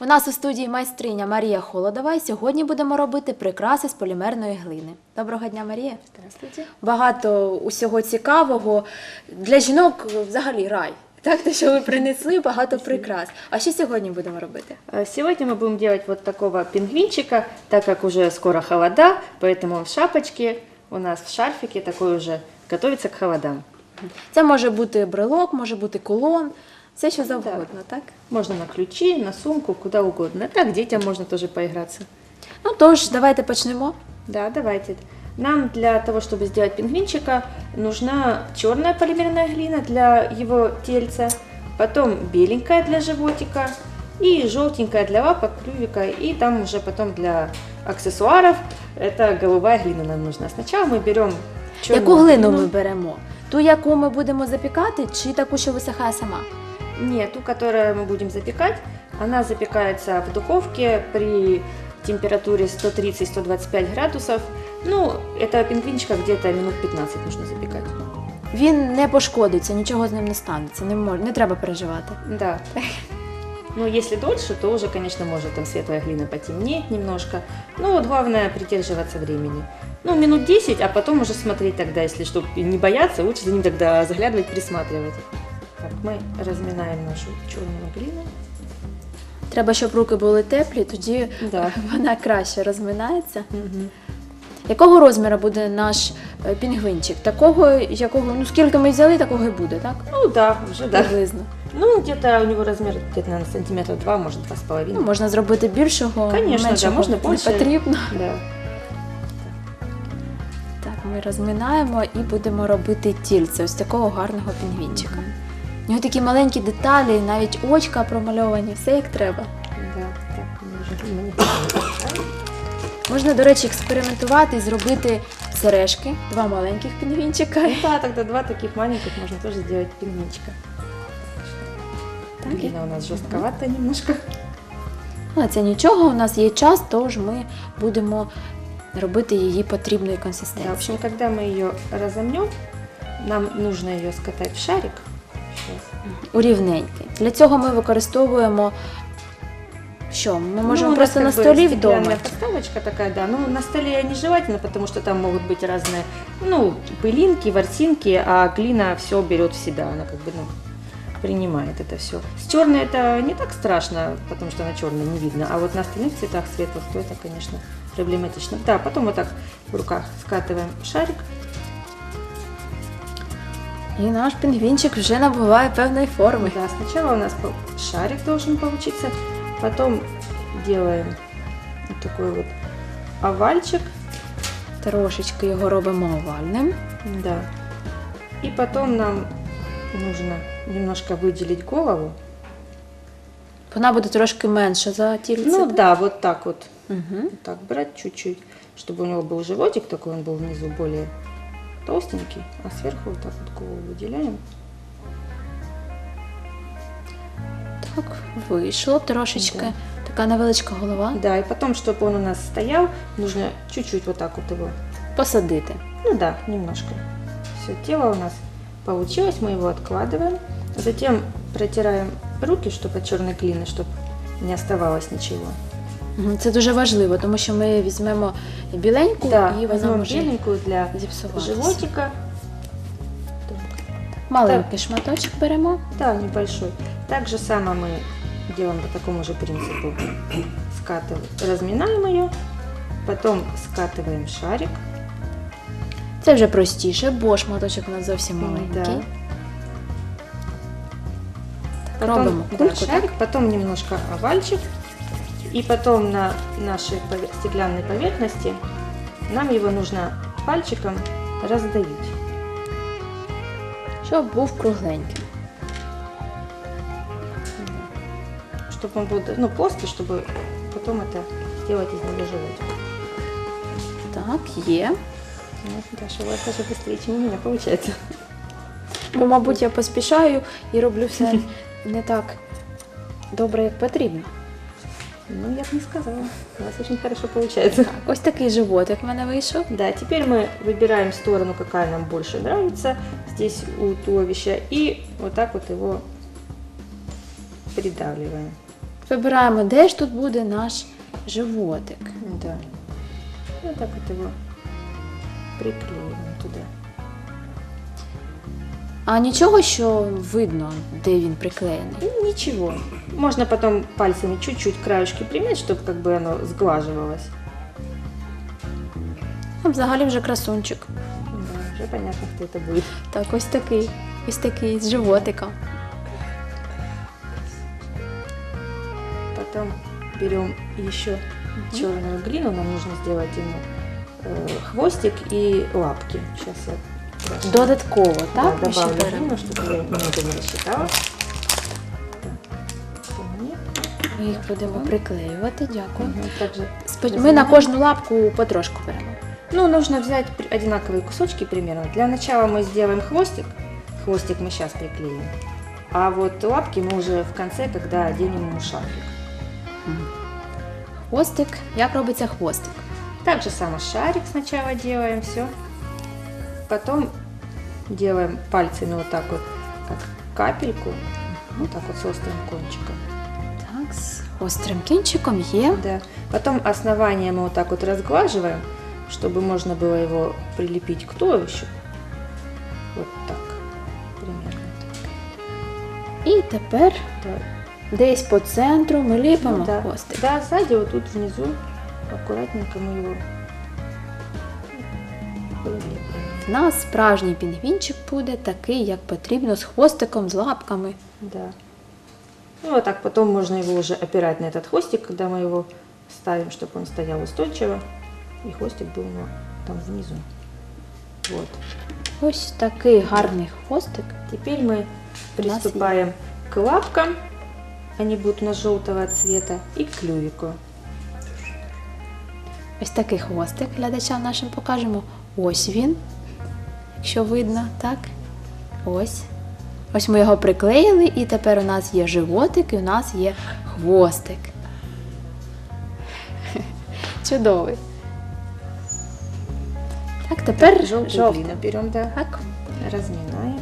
У нас у студії майстриня Марія Холодова. І сьогодні будемо робити прикраси з полімерної глини. Доброго дня, Марія. Здравствуйте. Багато усього цікавого. Для жінок взагалі рай. Так, те, що ви принесли, багато прикрас. А що сьогодні будемо робити? Э, Сегодня мы будем делать вот такого пингвинчика, так как уже скоро холода, поэтому он в шапочке, у нас в шарфике такой уже готовится к холодам. Це може бути брелок, може бути кулон, все що завгодно, так? Можно на ключи, на сумку, куда угодно. Так детям можно тоже поиграться. Ну тож, давайте почнемо. Да, давайте. Нам для того, чтобы сделать пингвинчика, нужна черная полимерная глина для его тельца, потом беленькая для животика и желтенькая для лапок, клювика, и там уже потом для аксессуаров это голубая глина нам нужна. Сначала мы берем черную Яку глину ми беремо? Ту, яку ми будемо запікати, чи таку, що висихає сама? Нет, ту, которую мы будем запекать, она запекается в духовке при температуре 130-125 градусов. Ну, этого пингвинчика где-то минут 15 нужно запекать. Він не пошкодиться, нічого з ним не станеться, не, мож... не треба переживати. Да. Ну, если дольше, то уже, конечно, может там светлая глина потемнеть немножко. Ну, вот главное придерживаться времени. Ну, минут 10, а потом уже смотреть тогда, если чтобы не бояться, лучше за ним тогда заглядывать, присматривать. Так, мы разминаем нашу черную глину. Треба, щоб руки були теплі, тоді Да. вона краще розминається. Якого розміру буде наш е, пінгвинчик? Такого, якого, ну скільки ми взяли, такого і буде, так? Ну, да, уже да. Приблизно. Ну, где-то у него размер где-то, наверное, сантиметра два, может, два с Ну, можна зробити більшого, Конечно, да, меншого можна не потрібно. Да. Так, ми розминаємо і будемо робити тільце ось такого гарного пінгвінчика. У нього такі маленькі деталі, навіть очка промальовані, все як треба. Так. Можна, до речі, експериментувати і зробити сережки, два маленьких пінгвінчика. Ну Да, тогда два таких маленьких можно тоже сделать пингвинчика. Так, Глина у нас жестковатая немножко. Але це нічого, у нас є час, тож ми будемо робити її потрібної Да, в консистенції. общем, когда мы ее разомнем, нам нужно ее скатать в шарик. Сейчас. У рівненький. Для цього ми використовуємо що? Ми можемо Ну, у просто на нас как бы столі вдома. стеклянная подставочка такая, да. Ну, на столе нежелательно, потому что там могут быть разные, ну, пылинки, ворсинки, а глина все берет в себя, она как бы, ну, принимает это все. С черной это не так страшно, потому что на черной не видно, а вот на остальных цветах светлых, то это, конечно, проблематично. Да, потом вот так в руках скатываем шарик. І наш пінгвінчик вже набуває певної форми. Да, сначала у нас по- шарик должен получиться, потом делаем вот такой вот овальчик, Трошечки його робимо овальним. Да. И потом нам нужно немножко выделить голову. Вона буде трошки менша за тільце. Ну да, вот так вот. Угу. Вот так брать чуть-чуть, чтобы у него был животик такой, он был внизу более толстенький, а сверху вот так вот голову выделяем. Так, вийшло трошечки. Да. Така невеличка голова. Да, и потом, чтобы он у нас стоял, нужно чуть-чуть вот так вот его, Посадити. ну да, немножко. Все, тело у нас получилось, мы его откладываем. Затем протираем руки, чтобы от черной глины, чтобы не оставалось ничего. Мгм, Це дуже важливо, тому що ми візьмемо біленьку Да, і вона возьмем може беленькую для зіпсуватися. животика. Маленький шматочок беремо. Да, небольшой. Так же само мы делаем по такому же принципу. Скатываем, разминаем ее, потом скатываем шарик. Це вже простіше, бо шматочок у нас зовсім Да. маленький. Так, Потом робимо да, кульку, шарик, так? потом немножко овальчик. И потом на нашей пове- стеклянной поверхности нам его нужно пальчиком раздавить. Щоб був кругленький. Чтобы он был ну, плоский, чтобы потом это сделать из него животик. Так, є. Ну, Даша, у вас даже быстрее, чем у меня получается. Бо, мабуть, я поспішаю і роблю все не так добре, як потрібно. Ну, я бы не сказала. У вас очень хорошо получается. Так, ось такий животик в мене вийшов. Да, теперь мы выбираем сторону, какая нам больше нравится здесь у туловища, и вот так вот его придавливаем. Вибираємо, де ж тут буде наш животик. Да. И вот так вот его приклеиваем туда. А нічого, що видно, де він приклеєний. И ничего. Можно потом пальцами чуть-чуть краешки примять, чтобы как бы оно сглаживалось. А взагалі вже красунчик. Да, уже понятно, кто это будет. Так, ось такий. Ось такий з животиком. Потом берем еще черную глину, нам нужно сделать ему э, хвостик и лапки. Сейчас я да, Додатково, так? да, Ми ще добавлю беремо. глину, чтобы я немного не рассчитала. Так, помни. Ми їх будемо приклеювати, дякую. Мгм, Также Спо- Ми на кожну лапку потрошку беремо. Ну, нужно взять при- одинаковые кусочки примерно. Для начала мы сделаем хвостик. Хвостик мы сейчас приклеим. А вот лапки мы уже в конце, когда оденем ему шарфик. Хвостик. Як робиться хвостик? Так же само шарик сначала делаем, все. Потом делаем пальцами вот так вот, как капельку, вот так вот с острым кончиком. Так, з острим кінчиком є. Да. Потом основание мы вот так вот разглаживаем, чтобы можно было его прилепить к туловищу. Вот так, примерно. І тепер Да. десь по центру ми ліпимо Ну да. хвостик. Да, сзади вот тут внизу аккуратненько мы его прилепим. У нас справжній пінгвінчик буде такий, як потрібно, з хвостиком, з лапками. Да. Ну вот так потом можно его уже опирать на этот хвостик, когда мы его ставим, чтобы он стоял устойчиво. И хвостик был у него там внизу. Вот. Ось такий гарний хвостик. Теперь мы У нас приступаем к лапкам. Они будут у нас желтого цвета. И к клювику. Ось такий хвостик глядачам нашим покажемо. Ось він, якщо видно, так? Ось. Ось ми його приклеїли, і тепер у нас є животик і у нас є хвостик. Чудовий. Так, тепер жовтий. глину берем. Так. Разминаем.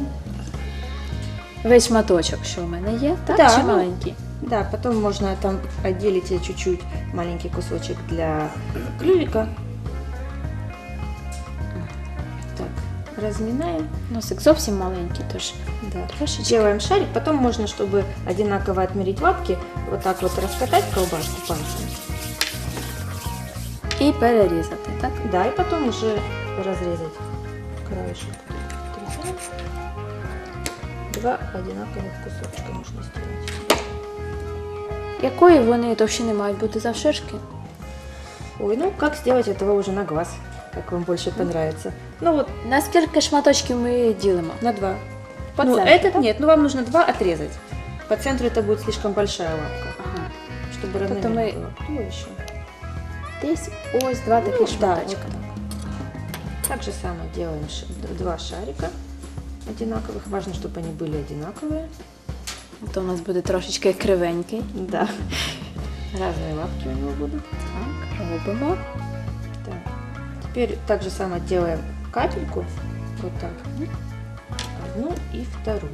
Весь шматочок, що в мене є, так? Да, Чи маленький? Да, потом можно там отделить себе чуть-чуть маленький кусочек для клювика. разминаем. Носик зовсім маленький, тож Да. трошечки. Делаем шарик. Потом можно, чтобы одинаково отмерить лапки, вот так вот раскатать колбаску пальцем. І перерізати, так? Да, и потом уже разрезать краешек. Отрезаем. Два одинаковых кусочка можно сделать. Якої вони товщини мають бути завширшки? Ой, ну как сделать этого уже на глаз, как вам больше понравится. Ну вот На скільки шматочків ми ділимо? на два. По ну, центру, этот так? нет, ну вам нужно два отрезать. По центру это будет слишком большая лапка, Ага. чтобы Тобто равномерно ми- было. Туловище. Десь ось два такі Ну, да, шматочка. вот так. Так же самое делаем ш- д- два шарика одинаковых. Важно, чтобы они были одинаковые. То у нас буде трошечки кривенький. Да. Разные лапки у него будут. Так, робимо. Так. Теперь так же самое делаем капельку. Вот так. Одну и вторую.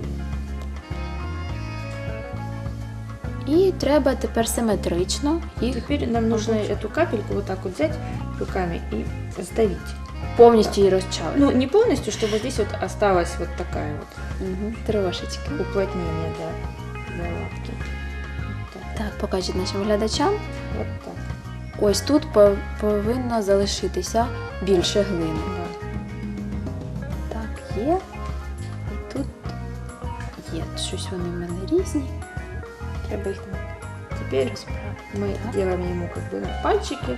І треба тепер симетрично їх Теперь нам нужно эту капельку вот так вот взять руками и сдавить. повністю її розчавити. Ну, не полностью, чтобы здесь вот осталась вот такая вот угу, трошечки. уплотнение для, для лапки. Вот так. Так, покажіть нашим глядачам. Вот так. Ось тут по- повинно залишитися більше глини. Да. Так, є. І тут є. Щось вони в мене різні. Треба їх там Теперь розправити. мы Так. делаем ему как бы на пальчики.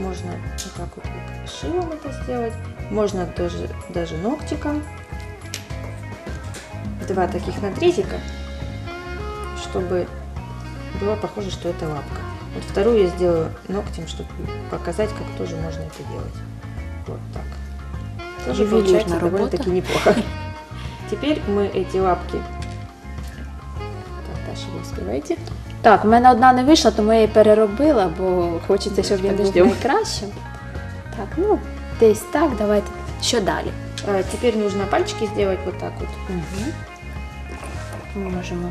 Можно вот так вот как шилом это сделать. Можно даже, даже ногтиком. Два таких надрезика, чтобы было похоже, что это лапка. Вот вторую я сделаю ногтем, чтобы показать, как тоже можно это делать. Вот так. Тоже Ювелирная получается работа. довольно-таки неплохо. Теперь мы эти лапки... Так, Даша, вы успеваете? Так, в мене одна не вийшла, тому я її переробила, бо хочеться, щоб він був Подождем. найкращим. Так, ну, десь так, давайте. Що далі? А, Теперь нужно пальчики сделать вот так вот. Угу. Ми можемо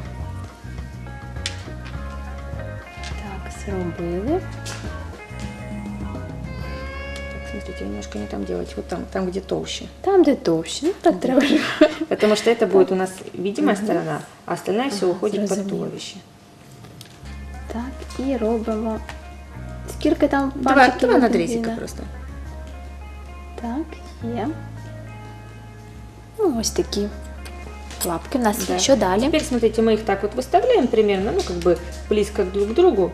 Зробили. Так, смотрите, немножко не там делать, вот там, там где толще. Там, де товщі. Ну, так треба ж. Потому что это будет у нас видимая сторона, а остальная все Ага, уходит под зрозуміло. туловище. Так, і робимо. Скільки там Два, пальчиків? два у надрезика пінгвіна? просто. Так, є. Ну, ось такі лапки в нас є. Да. Що далі? Теперь смотрите, мы их так вот выставляем примерно, ну как бы близко друг к другу,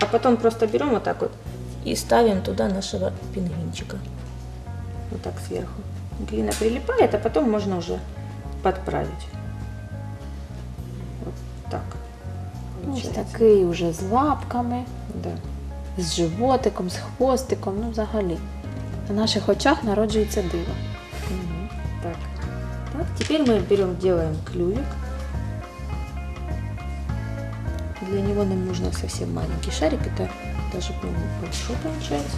а потом просто берем вот так вот и ставим туда нашего пингвинчика. Вот так сверху. Глина прилипает, а потом можно уже подправить. Вот так. Ось Получается. такий уже з лапками, Да. з животиком, з хвостиком, ну взагалі. На наших очах народжується диво. Так. Так, теперь мы берем, делаем клювик. Для него нам нужно совсем маленький шарик. Это даже, по-моему, большой получается.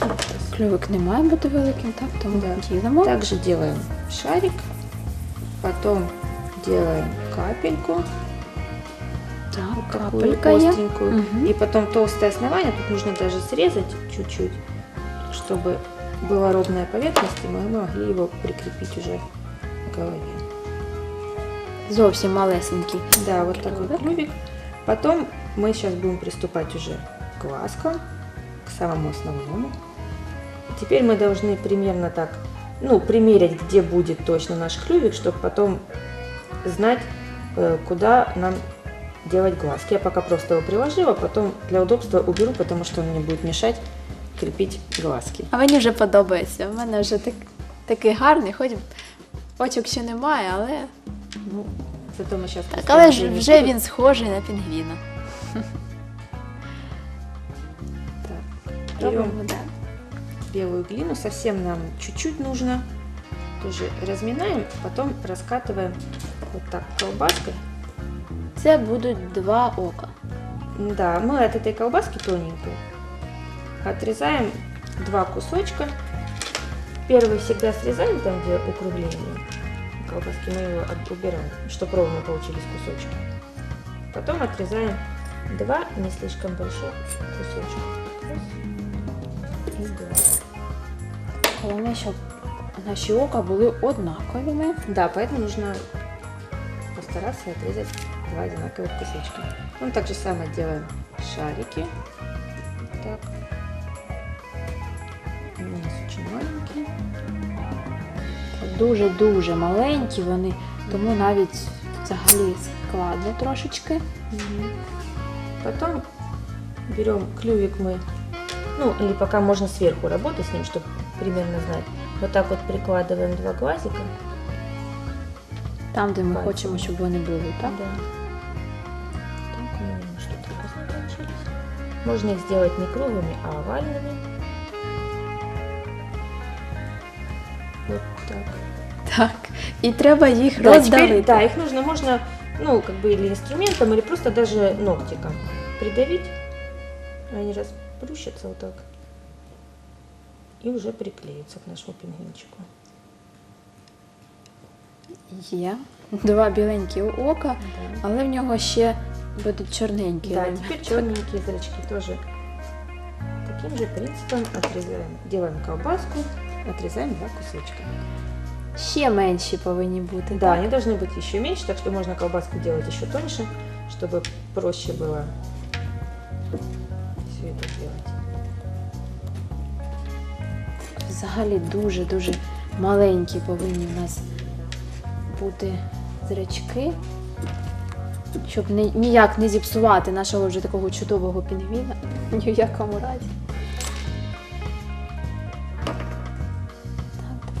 Вот так. Клювик не має бути великим, так? Тому Да. ділимо. Также делаем шарик. Потом делаем капельку. Так, такую капелька є. остренькую. Мгм. И потом толстое основание. Тут нужно даже срезать чуть-чуть, чтобы была ровная поверхность, и мы могли его прикрепить уже к голове. Зовсім малесенький. Да, вот такой Клювик. клювик. Потом мы сейчас будем приступать уже к глазкам, к самому основному. Теперь мы должны примерно так, ну, примерить, где будет точно наш клювик, чтобы потом знать, э, куда нам делать глазки. Я пока просто его приложила, а потом для удобства уберу, потому что он мне будет мешать крепить глазки. А мені вже подобається. У мене вже так, такий гарний, хоч очок ще немає, але. Ну, зато мы сейчас... Так, але ж вже він схожий на пінгвіна. Берем Робимо далі. белую глину, совсем нам чуть-чуть нужно. Тоже разминаем, потом раскатываем вот так колбаской. Це будуть два ока. Да, мы от этой колбаски тоненькой отрезаем два кусочка. Первый всегда срезаем там, где укругление колбаски, мы его убираем, чтобы ровно получились кусочки. Потом отрезаем два не слишком больших кусочка. Раз. И два. Головне, щоб наші ока були однаковими. Да, поэтому нужно постараться отрезать два одинаковых кусочка. Ну, так же самое делаем шарики. Так. Дуже-дуже маленькі вони, тому навіть взагалі складно трошечки. Потом берем клювик мы, ну, или пока можно сверху работать с ним, чтобы примерно знать. Вот так вот прикладываем два глазика. Там, де ми Пальцем. хочемо, щоб вони були, так? Да. Так, ну, что-то закончились. Можно их сделать не круглыми, а овальными. Вот так. Так. І треба їх Да, теперь, да, их нужно, можно, ну, как бы или инструментом, или просто даже ногтиком придавить. Они расплющатся вот так. И уже приклеятся к нашему пингвинчику. Є. Два біленькі ока, Да. але в нього ще будуть чорненькі. Да, елементи. теперь черненькие зрачки тоже. Таким же принципом отрезаем, делаем колбаску, отрезаем два кусочка. Ще менші повинні бути. Да, так? они должны быть еще меньше, так что можно колбаску делать еще тоньше, чтобы проще было все это делать. Взагалі дуже-дуже маленькі повинні в нас бути зрачки, щоб не, ніяк не зіпсувати нашого вже такого чудового пінгвіна. Ні в якому разі.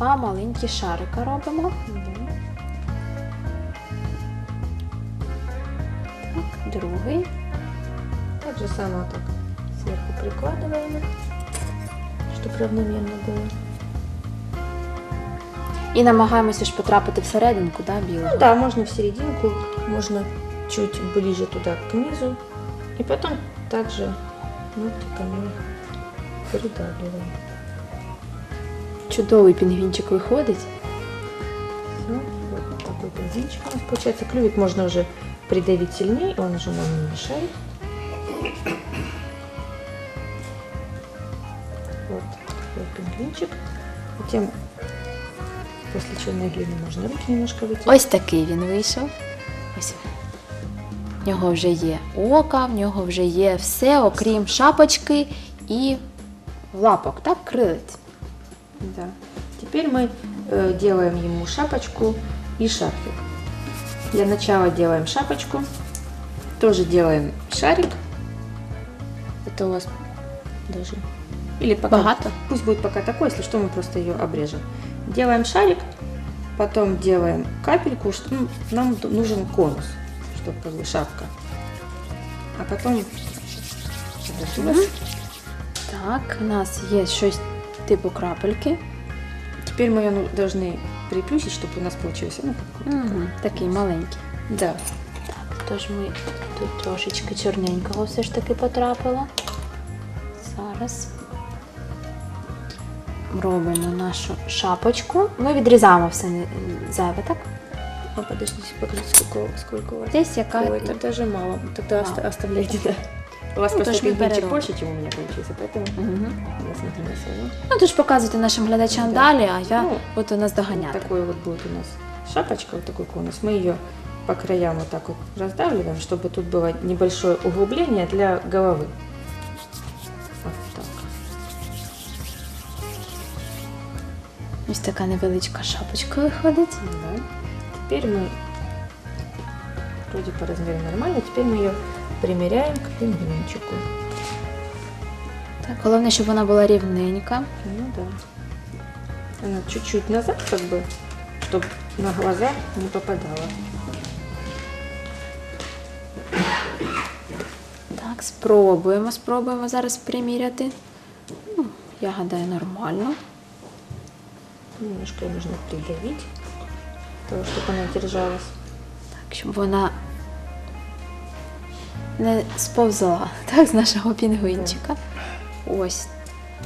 два маленькі шарика робимо. Так, другий. Так же самое вот так сверху прикладываем их, чтобы равномерно было. І намагаємося ж потрапити всерединку, да, білого. Ну да, можно в серединку, можно чуть ближе туда к низу. И потом также ногтиками придавливаем. Чудовий пінгвінчик виходить. Всё, вот такой бензинчик у нас получается. Клювик можно уже придавить сильнее, он уже нам не мешает. Вот такой пингвинчик. Затем после черной глины можно руки немножко вытереть. Ось такий він вийшов. Ось. В нього вже є ока, в нього вже є все, окрім шапочки і лапок, так, крилець. Да. Теперь мы э, делаем ему шапочку и шарфик. Для начала делаем шапочку. Тоже делаем шарик. Это у вас даже... Или пока... Багато? Пусть будет пока такой, если что, мы просто ее обрежем. Делаем шарик, потом делаем капельку. что- ну, нам нужен конус, чтобы как бы шапка. А потом... Подожди. Так, у нас є щось типу крапельки. Теперь мы ее ну, должны приплюсить, чтобы у нас получился. Ну, как- Угу, такий маленький. да. Тож ми тут трошечки чорненького все ж таки потрапило. Зараз робимо нашу шапочку. Ми відрізаємо все не- зайве, так? А подождите, покажите, сколько, сколько у вас. Десь яка. Ой, это даже мало. Тогда А. оста- оставляйте, да. У вас Ну, просто то ж ми пингвинчик переробимо. больше, чем у меня получился, поэтому Угу. я смотрю на свою. Ну, тож показуйте нашим глядачам Да. далі, а я Ну, буду нас Вот доганяти. такой вот будет у нас шапочка, вот такой конус. Мы ее по краям вот так вот раздавливаем, чтобы тут было небольшое углубление для головы. Вот так. Ось така невеличка шапочка виходить. Да. Теперь мы вроде по размеру нормально. Теперь мы ее примеряем к пингвинчику. Так, головне, щоб вона була рівненька. Ну да. Она чуть-чуть назад, как бы, чтобы на глаза не попадала. Так, спробуємо, спробуємо зараз приміряти. Ну, я гадаю, нормально. Немножко ее нужно придавить, того, чтобы она держалась. Так, щоб вона не сповзла так, з нашого пінгвинчика. Ось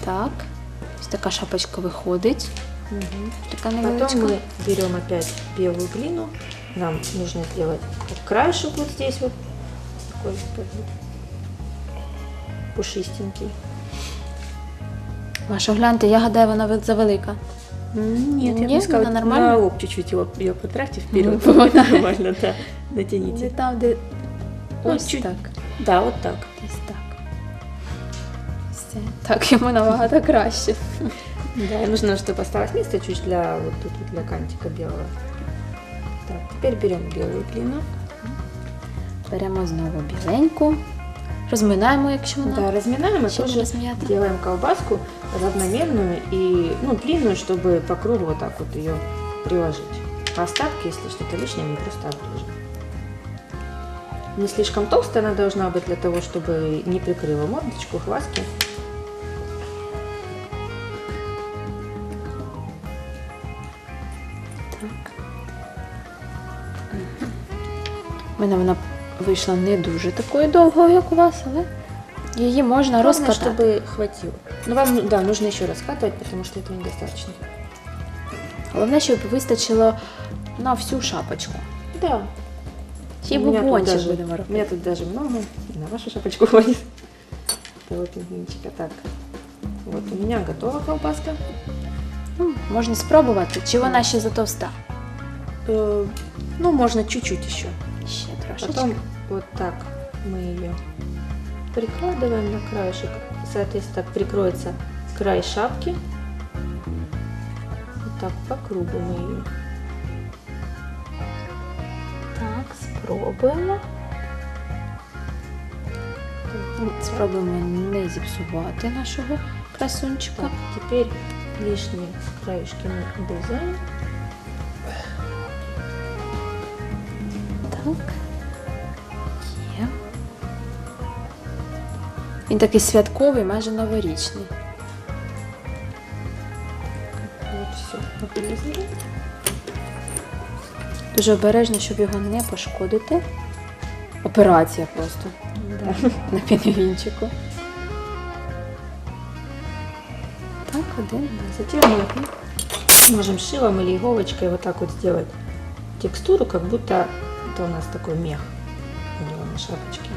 так. Ось така шапочка виходить. Така Потом невеличка. мы берем опять белую глину. Нам нужно сделать вот краешек вот здесь вот. Такой как бы пушистенький. Ваша гляньте, я гадаю, вона ви- завелика. Нет, я бы сказала, на нормально. лоб чуть-чуть его, ее потратьте вперед. Ну, вот. Нормально, да. Не Натяните. там, де Ну, ось чуть- так. Да, вот так. Ось так. Все. Так йому набагато краще. Да, и нужно, чтобы осталось место чуть для вот тут вот для кантика белого. Так, теперь берем белую глину. Беремо знову біленьку. Розминаємо, якщо вона. Да, разминаем и Ще тоже розм'ята. делаем колбаску равномерную и ну, длинную, чтобы по кругу вот так вот ее приложить. А остатки, если что-то лишнее, мы просто обрежем. Не слишком толстая она должна быть для того, чтобы не прикрыла мордочку, глазки. Так. У мене вона вийшла не дуже такою довгою, як у вас, але її можна Главное, розкатати. чтобы хватило. Но вам, да, нужно еще раскатывать, потому что этого недостаточно. Головне, щоб вистачило на всю шапочку. Да. Ще й У меня тут бубончик даже- будемо У меня тут даже много. И на вашу шапочку хватит. Того пингвинчика. Так. Вот у меня готова колбаска. Ну, можна спробувати, чи вона ще затовста. Э, ну, можно чуть-чуть еще. Ще трошечки. Потом вот так мы ее прикладываем на краешек. Соответственно, так прикроется край шапки. Вот так по кругу мы ее. Спробуємо. Спробуємо не зіпсувати нашого красунчика. Так, теперь лишние краешки мы обрезаем. Так. Є. Він такий святковий, майже новорічний. Вот все. Обрезали. Дуже обережно, щоб його не пошкодити. Операція просто Да. на пінгвінчику. Так, один. Затем мы можем шилом или иголочкой вот так вот сделать текстуру, как будто это у нас такой мех у него на шапочке.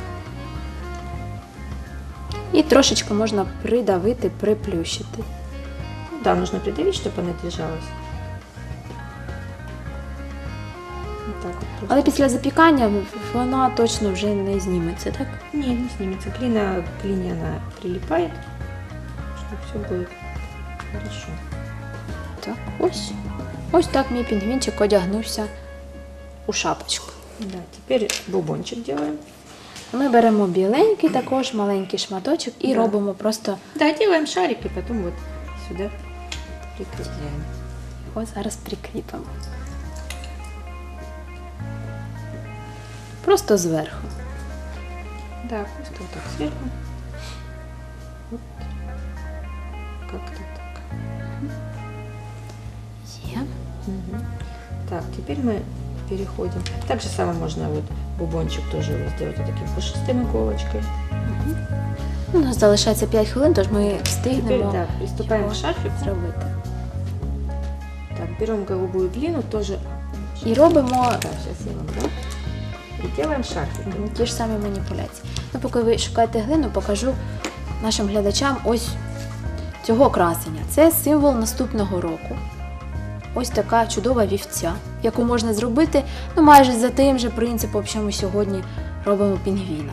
І трошечки можна придавити, приплющити. Ну Да, нужно придавить, чтобы она держалась. Так. Але після запікання вона точно вже не зніметься, так? Не, не снимется. Глина, к глине она прилипает, все будет хорошо. Так, ось. Ось так мій пінгвінчик одягнувся у шапочку. Да, теперь бубончик делаем. Ми беремо біленький, також маленький шматочок і Да. робимо просто Да, делаем шарик и потом вот сюда прикрепляем. його зараз прикріпимо. Просто зверху. Да, просто вот так сверху. Вот. Как-то так. Є. Мгм. Так, теперь мы переходим. Так же самое можно вот бубончик тоже сделать вот таким пушистым иголочкой. У нас залишається 5 хвилин, тож ми встигнемо да, приступаем його к шарфику. зробити. Так, берем голубую глину тоже. І робимо Так, сейчас я вам дам. Делаем шарфик. ті ж самі маніпуляції. Ну, поки ви шукаєте глину, покажу нашим глядачам ось цього красення. Це символ наступного року. Ось така чудова вівця, яку можна зробити ну, майже за тим же принципом, що ми сьогодні робимо пінгвіна.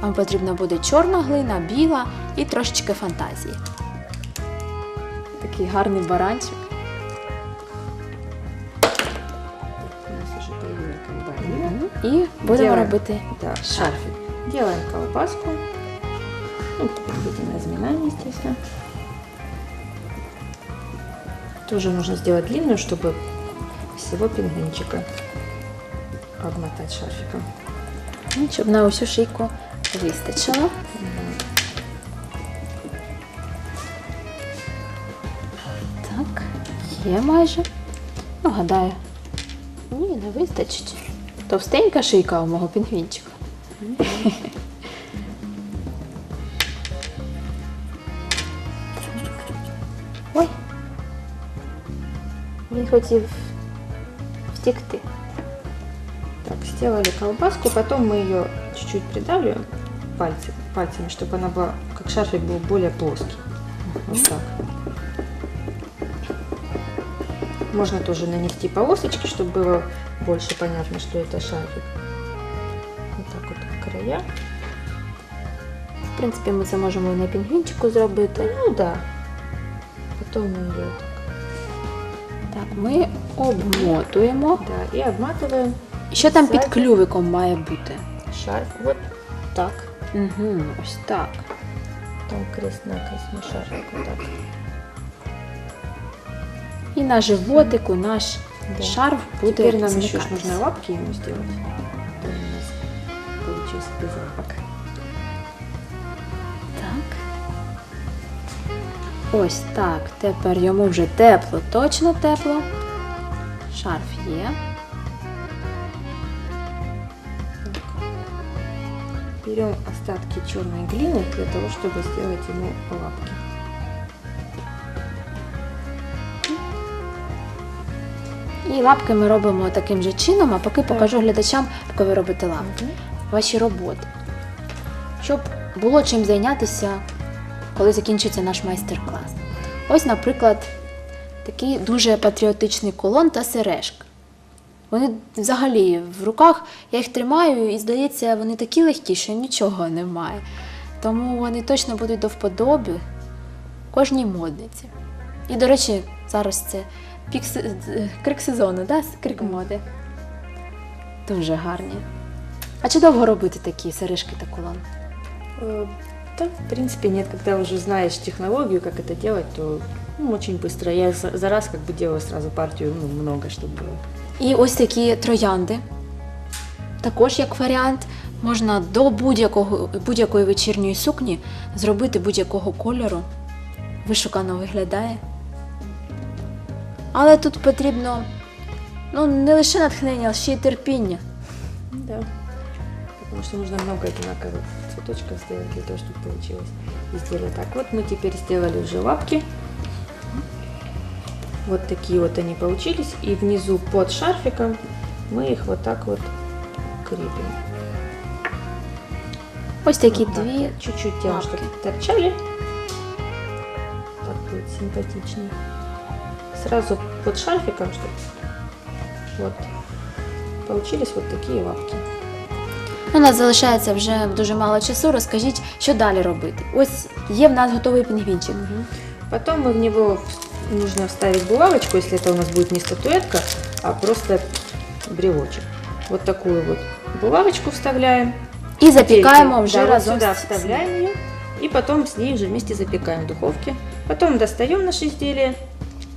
Вам потрібна буде чорна глина, біла і трошечки фантазії. Такий гарний баранчик. І будемо Ділаємо. робити Да, шарфик. Делаем колбаску. Ну, предварительно разминаем, естественно. Тоже нужно сделать длинную, чтобы всего пингвинчика обмотать шарфиком. Ну, щоб на усю шийку вистачило. Так, є майже. Ну, гадаю. Ні, не вистачить. Товстенька шийка у мого пінгвінчика. Ой. Він хотів втекти. Так, сделали колбаску, потом мы ее чуть-чуть придавливаем пальцем, пальцами, чтобы она была, как шарфик был более плоский. Вот так. Можно тоже нанести полосочки, чтобы было больше понятно, что это шарфик. Вот так вот края. В принципі, ми це можемо і на пінгвінчику зробити. Ну да. Потом мы ее Так, ми обмотуємо. да, и обматываем Що там під Ззаді. клювиком має бути? шарф. Вот так. Угу, ось так. Там крест-накрест на шарфик. Вот так. І на животику наш Да. шарф буде Теперь нам еще нужно лапки ему сделать. То у нас получился без лапок. Так. Ось так. Тепер йому вже тепло, точно тепло. Шарф є. Берем остатки черной глины для того, чтобы сделать ему лапки. І лапки ми робимо таким же чином, а поки покажу глядачам, поки ви робите лапки. Ваші роботи. Щоб було чим зайнятися, коли закінчиться наш майстер-клас. Ось, наприклад, такий дуже патріотичний колон та сережка. Вони взагалі в руках, я їх тримаю, і здається, вони такі легкі, що нічого немає. Тому вони точно будуть до вподоби кожній модниці. І, до речі, зараз це пік се- е, крик сезону, да? крик моди. Дуже гарні. А чи довго робити такі сережки та колон? Э, Да, в принципе, нет. Когда уже знаешь технологию, как это делать, то ну, очень быстро. Я за за раз как бы делаю сразу партию, ну, много, чтобы было. І ось такі троянди. Також як варіант, можна до будь-якого, будь-якої вечірньої сукні зробити будь-якого кольору. Вишукано виглядає. Але тут потрібно ну, не лише натхнення, а ще й терпіння. Да. Потому что нужно много одинаковых цветочков сделать для того, чтобы получилось. И сделали так. Вот мы теперь сделали уже лапки. Вот такие вот они получились. И внизу под шарфиком мы их вот так вот крепим. Ось такі Вот так дві. вот, Чуть-чуть девушка лапки. торчали. Так будет симпатичнее. Сразу под шарфиком, чтобы вот получились вот такие лапки. У нас залишається вже дуже мало часу. Розкажіть, що далі робити. Ось є в нас готовий пінгвінчик. Потом мы в него в- нужно вставить булавочку, если это у нас будет не статуэтка, а просто брелочек. Вот такую вот булавочку вставляем. І запікаємо Да, вже вот разом сюда з вставляем ее и потом с ней уже вместе запекаем в духовке. Потом достаем наше изделие,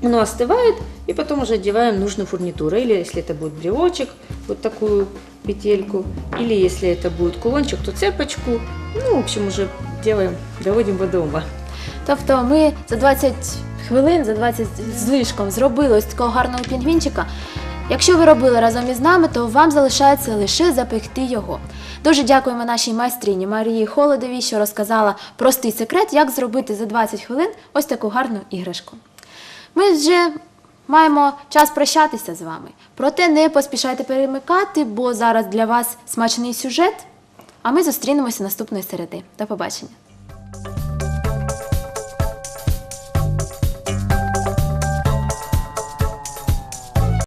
оно остывает, и потом уже одеваем нужную фурнитуру. Или если это будет брелочек, вот такую петельку, или если это будет кулончик, то цепочку. Ну, в общем, уже делаем, доводим до дома. Тобто ми за 20 хвилин, за 20 з лишком зробили ось такого гарного пінгвінчика. Якщо ви робили разом із нами, то вам залишається лише запекти його. Дуже дякуємо нашій майстрині Марії Холодовій, що розказала простий секрет, як зробити за 20 хвилин ось таку гарну іграшку. Ми вже маємо час прощатися з вами. Проте не поспішайте перемикати, бо зараз для вас смачний сюжет. А ми зустрінемося наступної середи. До побачення.